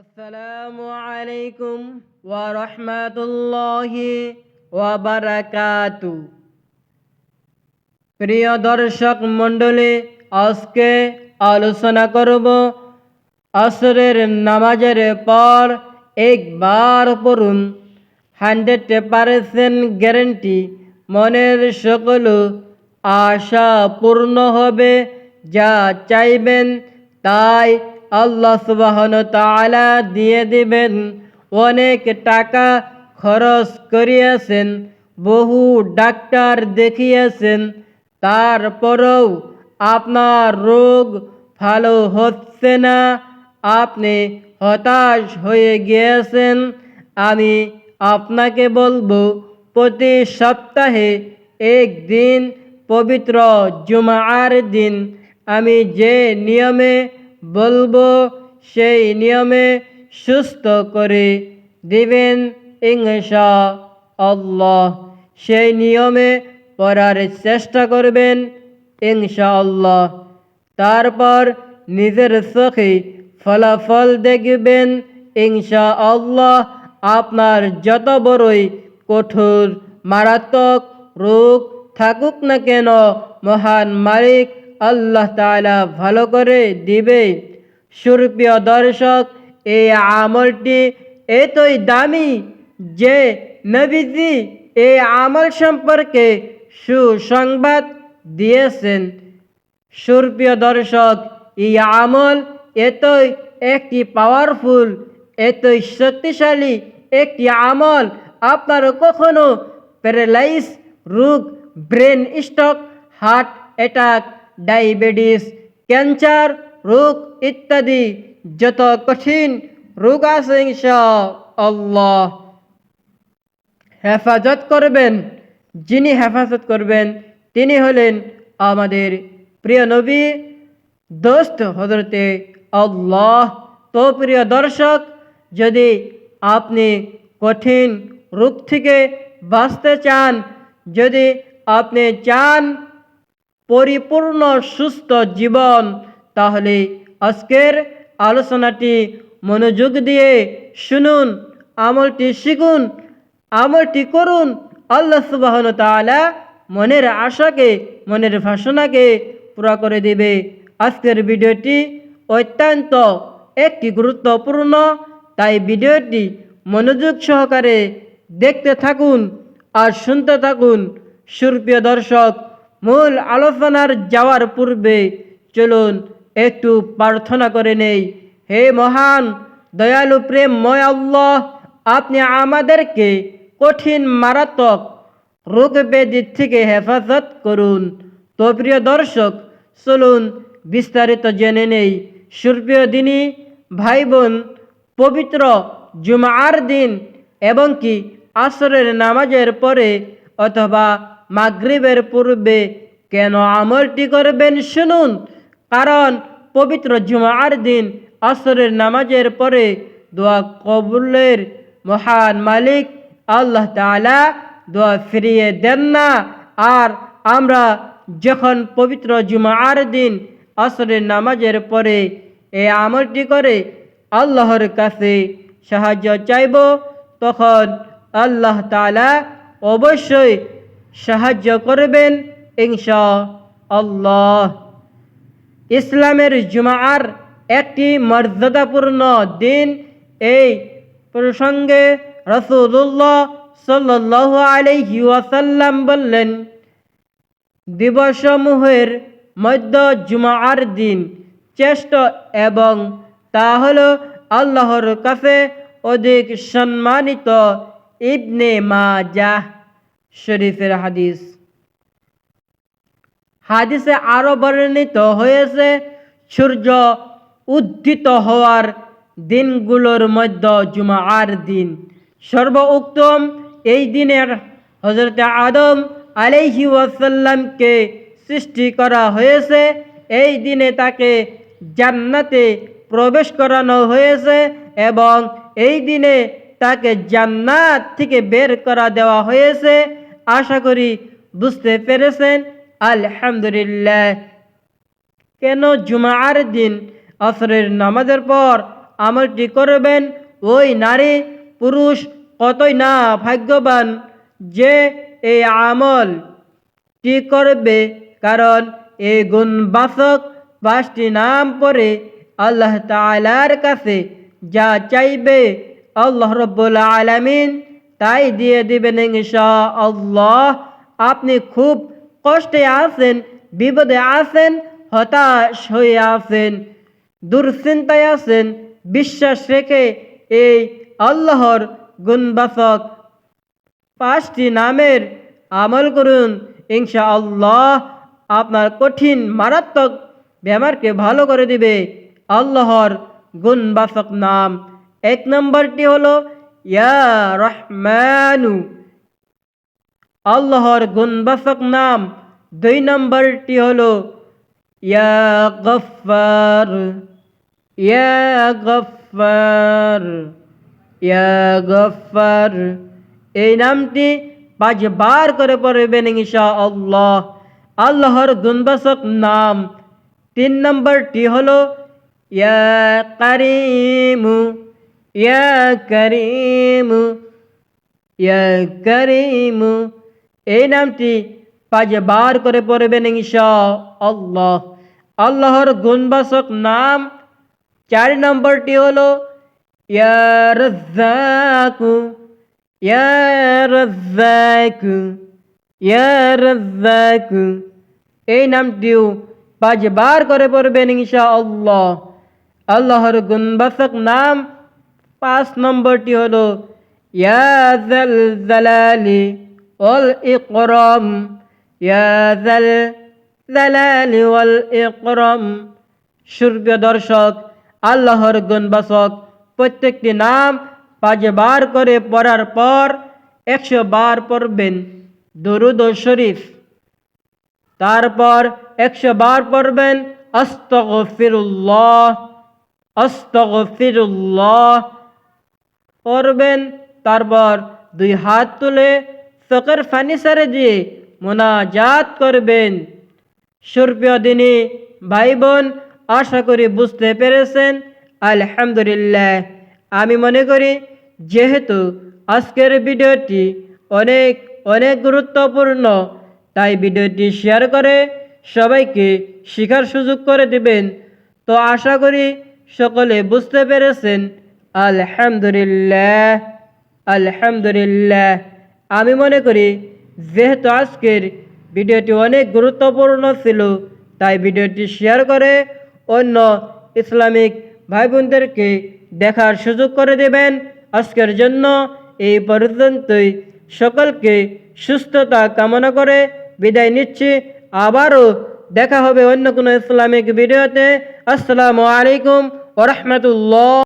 আসসালামু আলাইকুম ওয়া রাহমাতুল্লাহি ওয়া বারাকাতু। প্রিয় দর্শক মণ্ডলী, আজকে আলোচনা করব আসরের নামাজের পর একবার পড়ুন। হান্ড্রেড পার্সেন্ট গ্যারেন্টি মনের সকল আশা পূর্ণ হবে, যা চাইবেন তাই আল্লাহ সুবাহন তাআলা দিয়ে দিবেন। অনেক টাকা খরচ করিয়াছেন, বহু ডাক্তার দেখিয়েছেন। তারপরেও আপনার রোগ ভালো হচ্ছে না। আপনি হতাশ হয়ে গিয়েছেন। আমি আপনাকে বলব, প্রতি সপ্তাহে একদিন পবিত্র জুমার দিন। আমি যে নিয়মে বলব, সেই নিয়মে সুস্থ করে দিবেন ইংসা আল্লাহ। সেই নিয়মে পড়ার চেষ্টা করবেন ইনশা আল্লাহ। তারপর নিজের চোখে ফলাফল দেখবেন ইনশা আল্লাহ। আপনার যত বড়ই কঠোর, মারাত্মক রোগ থাকুক না কেন, মহান মালিক আল্লাহ তাআলা ভালো করে দিবে। সুরপ্রিয় দর্শক, এই আমলটি এতই দামি যে নবীজি এই আমল সম্পর্কে সুসংবাদ দিয়েছেন। সুরপ্রিয় দর্শক, এই আমল এতই একটি পাওয়ারফুল এতই শক্তিশালী একটি আমল আপনার কখনো প্যারালাইস রোগ brain stroke heart attack diabetes, cancer, রোগ ইত্যাদি যত কঠিন রোগ আছে ইনশা আল্লাহ হেফাজত করবেন, যিনি হেফাজত করবেন, তিনি হলেন আমাদের প্রিয় নবী, দোস্ত হজরতে আল্লাহ। তো প্রিয় দর্শক, যদি আপনি কঠিন রোগ থেকে বাঁচতে চান, যদি আপনি চান পরিপূর্ণ সুস্থ জীবন। তাহলে আজকের আলোচনাটি মনোযোগ দিয়ে শুনুন, আমলটি শিখুন, আমলটি করুন। আল্লাহ সুবাহন তাআলা মনের আশাকে, মনের ভাষণাকে পুরা করে দেবে। আজকের ভিডিওটি অত্যন্ত একটি গুরুত্বপূর্ণ, তাই ভিডিওটি মনোযোগ সহকারে দেখতে থাকুন আর শুনতে থাকুন। সুরপ্রিয় দর্শক মূল আলোচনার যাওয়ার পূর্বে চলুন একটু প্রার্থনা করে নেই। হে মহান, দয়ালু, প্রেমময় আল্লাহ, আপনি আমাদেরকে কঠিন, মারাত্মক রোগ ব্যাধির থেকে হেফাজত করুন। তো প্রিয় দর্শক, চলুন বিস্তারিত জেনে নেই। সুরপ্রিয় দিনী ভাই বোন পবিত্র জুমার দিন এবং কি আসরের নামাজের পরে অথবা মাগরিবের পূর্বে কেন আমলটি করবেন শুনুন। কারণ পবিত্র জুমার দিন আসরের নামাজের পরে দোয়া কবুলের মহান মালিক আল্লাহ তাআলা দোয়া ফিরিয়ে দেন না। আর আমরা যখন পবিত্র জুমার দিন আসরের নামাজের পরে এই আমলটি করে আল্লাহর কাছে সাহায্য চাইব, তখন আল্লাহ তাআলা অবশ্যই সাহায্য করবেন, ইনশা আল্লাহ। ইসলামের জুমার একটি মর্যাদাপূর্ণ দিন এই প্রসঙ্গে রসুল্লাহ সাল্লাহ আলহি ওয়াসাল্লাম বললেন, দিবসমূহের মধ্য জুমার দিন চেষ্ট এবং তা হল আল্লাহর কাছে অধিক সম্মানিত ইবনে মাজাহ। শরীফের হাদিস। হাদিসে আরও বর্ণিত হয়েছে, সূর্য উদ্ধিত হওয়ার দিনগুলোর মধ্যে জুমার দিন। সর্বোত্তম এই দিনের হজরত আদম আলাইহি ওয়াসাল্লামকে সৃষ্টি করা হয়েছে। এই দিনে তাকে জান্নাতে প্রবেশ করানো হয়েছে এবং এই দিনে তাকে জান্নাত থেকে বের করা দেওয়া হয়েছে। আশা করি বুঝতে পেরেছেন। আলহামদুলিল্লাহ। কেন জুমার দিন আসরের নামাজের পর আমলটি করবেন? ওই নারী, পুরুষ কতই না ভাগ্যবান যে এই আমল টি করবে। কারণ এই গুণবাচক পাঁচটি নাম পরে আল্লাহ তালার কাছে যা চাইবে আল্লাহ রব্বুল আলামিন তাই দিয়ে দিবেন ইনশা আল্লাহ আপনি খুব কষ্টে আছেন, বিপদে আছেন, হতাশ হয়ে আছেন, দুশ্চিন্তায় আছেন, বিশ্বাস রেখে এই আল্লাহর গুণবাচক পাঁচটি নামের আমল করুন ইনশা আল্লাহ আপনার কঠিন, মারাত্মক বেমারকে ভালো করে দিবে আল্লাহর গুণবাচক নাম। এক নম্বরটি হলো, ইয়া রহমানু, আল্লাহর গুণবাচক নাম। দুই নম্বরটি হলো, ইয়া গফার ইয়া গফার ইয়া গফার এই নামটি পাঁচবার করে পড়বেন ইনশা আল্লাহ আল্লাহর গুণবাচক নাম। তিন নম্বরটি হলো, ইয়া কারিমু ইয়া করিমু ইয়া করিমু এই নামটি পাঁচবার করে পড়বেন ইনশা আল্লাহ আল্লাহর গুণবাচক নাম, চার নম্বরটি হলো ইয়া রাজ্জাকু ইয়া রাজ্জাকু ইয়া রাজ্জাকু। এই নামটিও পাঁচবার করে পড়বেন ইনশা আল্লাহ আল্লাহর গুণবাচক নাম পাঁচ নম্বরটি হলো, ইয়া জাল জালালি ওয়াল ইকরাম, ইয়া জাল জালালি ওয়াল ইকরাম। সুপ্রিয় দর্শক, আল্লাহর গুণবাচক প্রত্যেকটি নাম পাঁচবার করে পড়ার পর একশো বার পড়বেন দরুদ শরীফ। তারপর একশো বার পড়বেন, আস্তগফিরুল্লাহ আস্তগফিরুল্লাহ। পড়বেন তারপর দুই হাত তুলে চোখের ফানি সারে দিয়ে মোনাজাত করবেন। সুরপ্রিয় দিনী ভাই বোন আশা করি বুঝতে পেরেছেন। আলহামদুলিল্লাহ। আমি মনে করি যেহেতু আজকের ভিডিওটি অনেক অনেক গুরুত্বপূর্ণ, তাই ভিডিওটি শেয়ার করে সবাইকে শেখার সুযোগ করে দিবেন। তো আশা করি সকলে বুঝতে পেরেছেন। আলহামদুলিল্লাহ আলহামদুলিল্লাহ। আমি মনে করি, যেহেতু আজকের ভিডিওটি অনেক গুরুত্বপূর্ণ ছিল, তাই ভিডিওটি শেয়ার করে অন্য ইসলামিক ভাই বোনদেরকে দেখার সুযোগ করে দেবেন। আজকের জন্য এই পর্যন্তই। সকলকে সুস্থতা কামনা করে বিদায় নিচ্ছি। আবারও দেখা হবে অন্য কোনো ইসলামিক ভিডিওতে। আসসালামু আলাইকুম ওরহমতুল্লাহ